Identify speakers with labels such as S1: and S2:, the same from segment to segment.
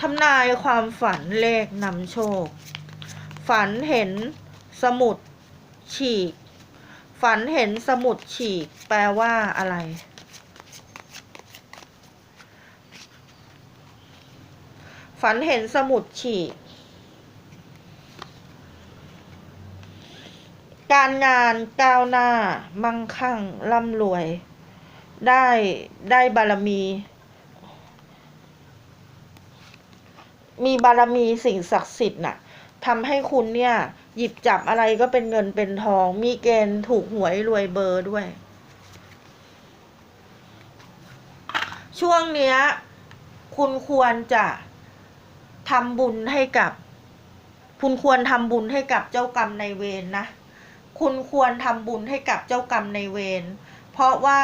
S1: ทำนายความฝันเลขนำโชค ฝันเห็นสมุดฉีก ฝันเห็นสมุดฉีก แปลว่าอะไร ฝันเห็นสมุดฉีก การงานก้าวหน้า มั่งคั่งร่ำรวย ได้ได้บารมี มีบารมีสิ่งศักดิ์สิทธิ์น่ะทำให้คุณเนี่ย หยิบจับอะไรก็เป็นเงินเป็นทอง มีเกณฑ์ถูกหวยรวยเบอร์ด้วย ช่วงเนี้ย คุณควรจะทำบุญให้กับ คุณควรทำบุญให้กับเจ้ากรรมในเวรนนะ คุณควรทำบุญให้กับเจ้ากรรมในเวรเพราะว่า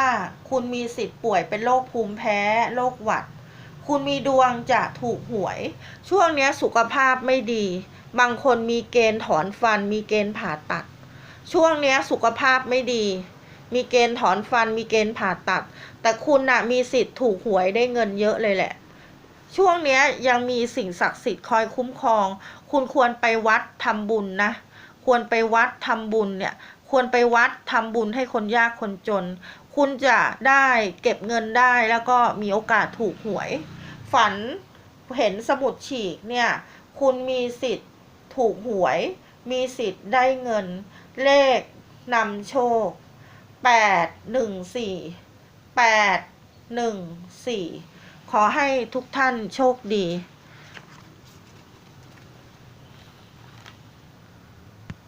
S1: คุณมีสิทธิ์ป่วยเป็นโรคภูมิแพ้โรคหวัด คุณมีดวงจะถูกหวย ช่วงนี้สุขภาพไม่ดี บางคนมีเกณฑ์ถอนฟัน มีเกณฑ์ผ่าตัด ช่วงนี้สุขภาพไม่ดี มีเกณฑ์ถอนฟัน มีเกณฑ์ผ่าตัด แต่คุณน่ะมีสิทธิ์ถูกหวยได้เงินเยอะเลยแหละ ช่วงนี้ยังมีสิ่งศักดิ์สิทธิ์คอยคุ้มครอง คุณควรไปวัดทำบุญนะ ควรไปวัดทำบุญเนี่ย ควรไปวัดทำบุญให้คนยากคนจนคุณจะได้เก็บเงินได้แล้วก็มีโอกาสถูกหวย ฝันเห็นสมุดฉีกเนี่ย คุณมีสิทธิ์ถูกหวย มีสิทธิ์ได้เงิน เลขนำโชคแปดหนึ่งสี่แปดหนึ่งสี่ขอให้ทุกท่านโชคดี